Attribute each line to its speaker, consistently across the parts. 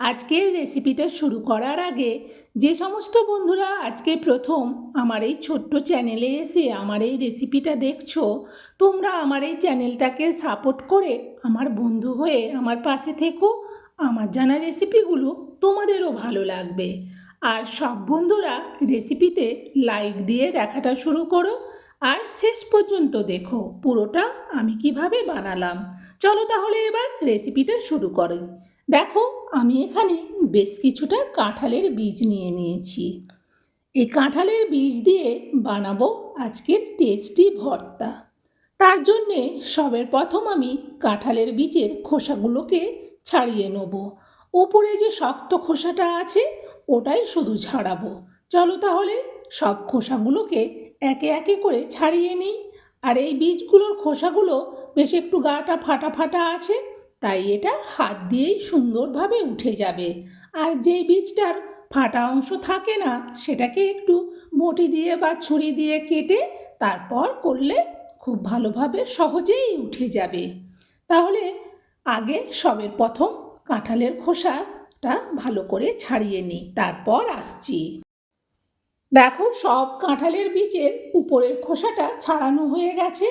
Speaker 1: আজকের রেসিপিটা শুরু করার আগে যে সমস্ত বন্ধুরা আজকে প্রথম আমার এই ছোট্ট চ্যানেলে এসে আমার এই রেসিপিটা দেখছ, তোমরা আমার এই চ্যানেলটাকে সাপোর্ট করে আমার বন্ধু হয়ে আমার পাশে থেকো। আমার জানা রেসিপিগুলো তোমাদেরও ভালো লাগবে। আর সব বন্ধুরা রেসিপিতে লাইক দিয়ে দেখাটা শুরু করো। আর শেষ পর্যন্ত দেখো পুরোটা আমি কীভাবে বানালাম। চলো তাহলে এবার রেসিপিটা শুরু করি। দেখো, আমি এখানে বেশ কিছুটা কাঁঠালের বীজ নিয়ে নিয়েছি। এই কাঁঠালের বীজ দিয়ে বানাবো আজকের টেস্টি ভর্তা। তার জন্যে সবের প্রথম আমি কাঁঠালের বীজের খোসাগুলোকে ছাড়িয়ে নেব। ওপরে যে শক্ত খোসাটা আছে, ওটাই শুধু ছাড়াবো চলো তাহলে সব খোসাগুলোকে একে একে করে ছাড়িয়ে নিই। আর এই বীজগুলোর খোসাগুলো বেশ একটু গাটা ফাটা ফাটা আছে তাই এটা হাত দিয়েই সুন্দরভাবে উঠে যাবে। আর যেই বীজটার ফাটা অংশ থাকে না, সেটাকে একটু বটি দিয়ে বা ছুরি দিয়ে কেটে তারপর করলে খুব ভালোভাবে সহজেই উঠে যাবে। তাহলে আগে সবের প্রথম কাঁঠালের খোসাটা ভালো করে ছাড়িয়ে নিই, তারপর আসছি। দেখো সব কাঁঠালের বীজের উপরের খোসাটা ছাড়ানো হয়ে গেছে।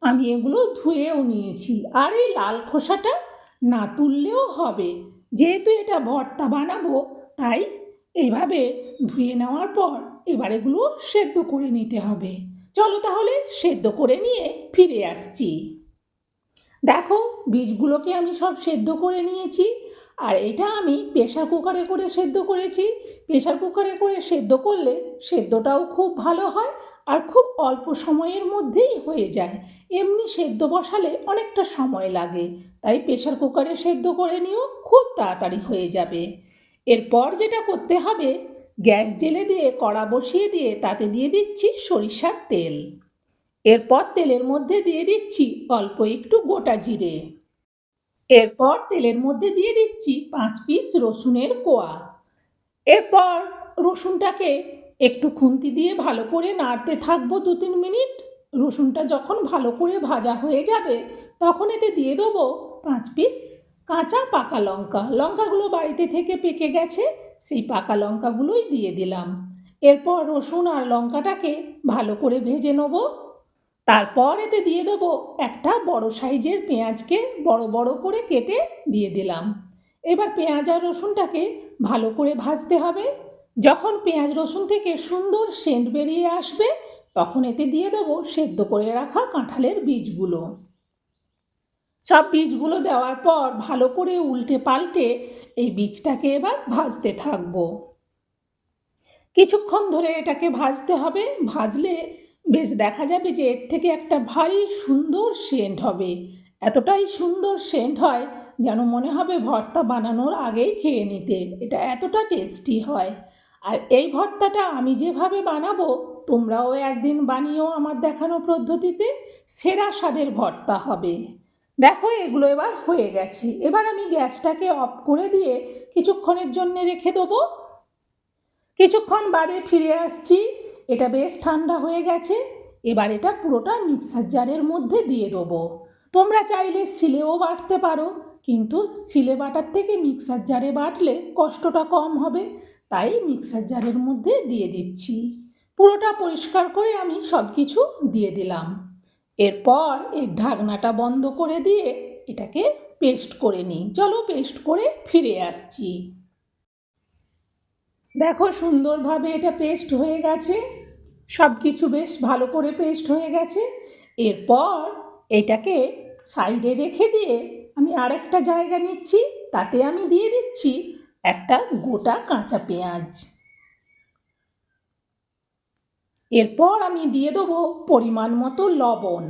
Speaker 1: আমি এগুলো ধুয়েও নিয়েছি। আর এই লাল খোসাটা না তুললেও হবে। যেহেতু এটা ভর্তা বানাবো, তাই এইভাবে ধুয়ে নেওয়ার পর এবার এগুলো সেদ্ধ করে নিতে হবে। চলো তাহলে সেদ্ধ করে নিয়ে ফিরে আসছি। দেখো, বীজগুলোকে আমি সব সেদ্ধ করে নিয়েছি। আর এটা আমি প্রেশার কুকারে করে সেদ্ধ করেছি। প্রেশার কুকারে করে সেদ্ধ করলে সেদ্ধটাও খুব ভালো হয় আর খুব অল্প সময়ের মধ্যেই হয়ে যায়। এমনি সেদ্ধ বসালে অনেকটা সময় লাগে, তাই প্রেশার কুকারে সেদ্ধ করে নিও, খুব তাড়াতাড়ি হয়ে যাবে। এরপর যেটা করতে হবে, গ্যাস জেলে দিয়ে কড়া বসিয়ে দিয়ে তাতে দিয়ে দিচ্ছি সরিষার তেল। এরপর তেলের মধ্যে দিয়ে দিচ্ছি অল্প একটু গোটা জিরে। এরপর তেলের মধ্যে দিয়ে দিচ্ছি পাঁচ পিস রসুনের কোয়া। এরপর রসুনটাকে একটু খুন্তি দিয়ে ভালো করে নাড়তে থাকব দু তিন মিনিট। রসুনটা যখন ভালো করে ভাজা হয়ে যাবে, তখন এতে দিয়ে দেবো পাঁচ পিস কাঁচা পাকা লঙ্কা। লঙ্কাগুলো বাড়িতে থেকে পেকে গেছে, সেই পাকা লঙ্কাগুলোই দিয়ে দিলাম। এরপর রসুন আর লঙ্কাটাকে ভালো করে ভেজে নেব। তারপর এতে দিয়ে দেবো একটা বড় সাইজের পেঁয়াজকে বড় বড় করে কেটে দিয়ে দিলাম। এবার পেঁয়াজ আর রসুনটাকে ভালো করে ভাজতে হবে। যখন পেঁয়াজ রসুন থেকে সুন্দর সেন্ট বেরিয়ে আসবে, তখন এতে দিয়ে দেবো সেদ্ধ করে রাখা কাঁঠালের বীজগুলো। সব বীজগুলো দেওয়ার পর ভালো করে উল্টে পাল্টে এই বীজটাকে এবার ভাজতে থাকব। কিছুক্ষণ ধরে এটাকে ভাজতে হবে। ভাজলে বেশ দেখা যাবে যে এর থেকে একটা ভারী সুন্দর সেন্ট হবে। এতটাই সুন্দর সেন্ট হয় যেন মনে হবে ভর্তা বানানোর আগেই খেয়ে নিতে। এটা এতটা টেস্টি হয়। আর এই ভর্তাটা আমি যেভাবে বানাবো, তোমরাও একদিন বানিয়েও আমার দেখানো পদ্ধতিতে সেরা স্বাদের ভর্তা হবে। দেখো, এগুলো এবার হয়ে গেছে। এবার আমি গ্যাসটাকে অফ করে দিয়ে কিছুক্ষণের জন্য রেখে দেবো। কিছুক্ষণ বাদে ফিরে আসছি। এটা বেশ ঠান্ডা হয়ে গেছে, এবার এটা পুরোটা মিক্সার জারের মধ্যে দিয়ে দেবো। তোমরা চাইলে সিলেও বাটতে পারো, কিন্তু সিলে বাটার থেকে মিক্সার জারে বাটলে কষ্টটা কম হবে, তাই মিক্সার জারের মধ্যে দিয়ে দিচ্ছি। পুরোটা পরিষ্কার করে আমি সব কিছু দিয়ে দিলাম। এরপর এর ঢাকনাটা বন্ধ করে দিয়ে এটাকে পেস্ট করে নিই। চলো পেস্ট করে ফিরে আসছি। দেখো সুন্দরভাবে এটা পেস্ট হয়ে গেছে। সব কিছু বেশ ভালো করে পেস্ট হয়ে গেছে। এরপর এটাকে সাইডে রেখে দিয়ে আমি আরেকটা জায়গা নিচ্ছি, তাতে আমি দিয়ে দিচ্ছি একটা গোটা কাঁচা পেঁয়াজ। এরপর আমি দিয়ে দেবো পরিমাণ মতো লবণ।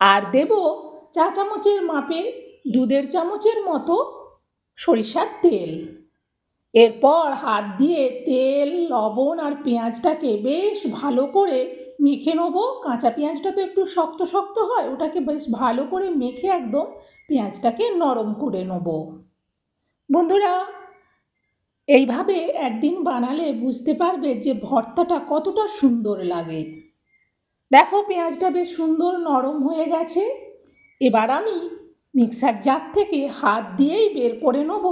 Speaker 1: আর দেব চা চামচের মাপে দুধের চামচের মতো সরিষার তেল। এরপর হাত দিয়ে তেল, লবণ আর পেঁয়াজটাকে বেশ ভালো করে মেখে নেব। কাঁচা পেঁয়াজটা তো একটু শক্ত শক্ত হয়, ওটাকে বেশ ভালো করে মেখে একদম পেঁয়াজটাকে নরম করে নেব। বন্ধুরা, এইভাবে একদিন বানালে বুঝতে পারবে যে ভর্তাটা কতটা সুন্দর লাগে। দেখো, পেঁয়াজটা বেশ সুন্দর নরম হয়ে গেছে। এবার আমি মিক্সার জার থেকে হাত দিয়েই বের করে নেব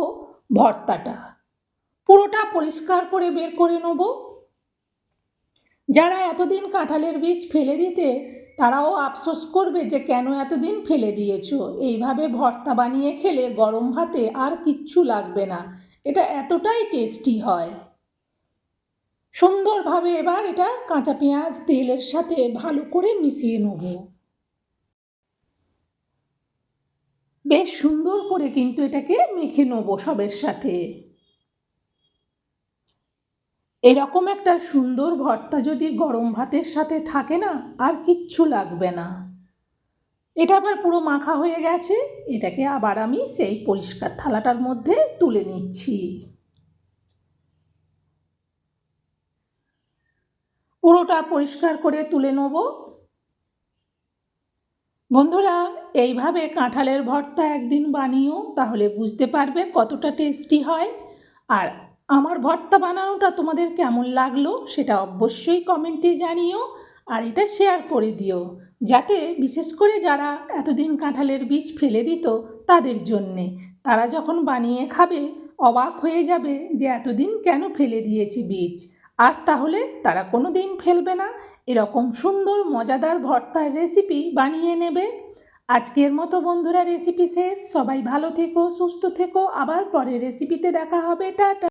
Speaker 1: ভর্তাটা। পুরোটা পরিষ্কার করে বের করে নেব। যারা এতদিন কাঁঠালের বীজ ফেলে দিতে, তারাও আফসোস করবে যে কেন এতদিন ফেলে দিয়েছ? এইভাবে ভর্তা বানিয়ে খেলে গরম ভাতে আর কিচ্ছু লাগবে না। এটা এতটাই টেস্টি হয়। সুন্দরভাবে এবার এটা কাঁচা পেঁয়াজ, তেলের সাথে ভালো করে মিশিয়ে নেব। বেশ সুন্দর করে কিন্তু এটাকে মেখে নেব সবের সাথে। এরকম একটা সুন্দর ভর্তা যদি গরম ভাতের সাথে থাকে না, আর কিচ্ছু লাগবে না। এটা আবার পুরো মাখা হয়ে গেছে, এটাকে আবার আমি সেই পরিষ্কার থালাটার মধ্যে তুলে নিচ্ছি। পুরোটা পরিষ্কার করে তুলে নেব। বন্ধুরা, এইভাবে কাঁঠালের ভর্তা একদিন বানিও তাহলে বুঝতে পারবে কতটা টেস্টি হয়। আর আমার ভর্তা বানানোটা তোমাদের কেমন লাগল সেটা অবশ্যই কমেন্টে জানিও আর এটা শেয়ার করে দিও, যাতে বিশেষ করে যারা এতদিন কাঁঠালের বীজ ফেলে দিত তাদের জন্যে। তারা যখন বানিয়ে খাবে, অবাক হয়ে যাবে যে এতদিন কেন ফেলে দিয়েছে বীজ। আর তাহলে তারা কোনো দিন ফেলবে না। এরকম সুন্দর, মজাদার ভর্তার রেসিপি বানিয়ে নেবে। আজকের মতো বন্ধুরা রেসিপি শেষ। সবাই ভালো থেকো, সুস্থ থেকো। আবার পরে রেসিপিতে দেখা হবে। টাটা।